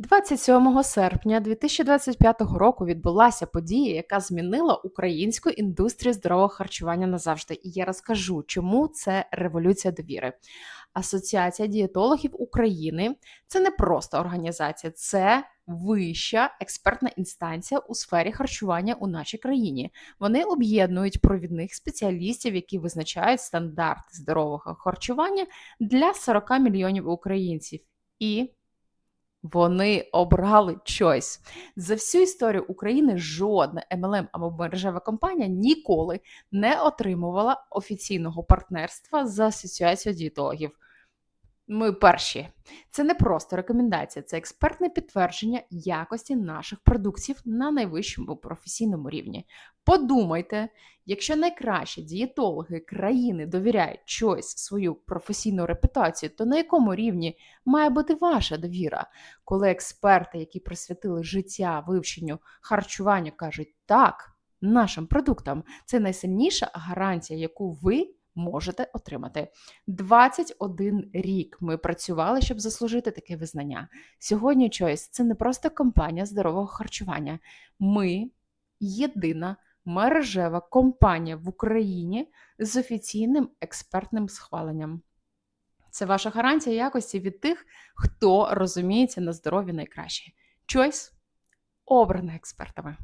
27 серпня 2025 року відбулася подія, яка змінила українську індустрію здорового харчування назавжди. І я розкажу, чому це революція довіри. Асоціація дієтологів України це не просто організація, це вища експертна інстанція у сфері харчування у нашій країні. Вони об'єднують провідних спеціалістів, які визначають стандарти здорового харчування для 40 мільйонів українців. І вони обрали щось За всю історію України жодна MLM або мережева компанія ніколи не отримувала офіційного партнерства з асоціацією дієтологів. Ми перші. Це не просто рекомендація, це експертне підтвердження якості наших продуктів на найвищому професійному рівні. Подумайте, якщо найкращі дієтологи країни довіряють щось свою професійну репутацію, то на якому рівні має бути ваша довіра? Коли експерти, які присвятили життя вивченню харчування, кажуть так нашим продуктам, це найсильніша гарантія, яку ви можете отримати. 21 рік ми працювали, щоб заслужити таке визнання. Сьогодні Choice – це не просто компанія здорового харчування. Ми єдина мережева компанія в Україні з офіційним експертним схваленням. Це ваша гарантія якості від тих, хто розуміється на здоров'ї найкраще. Choice обрана експертами.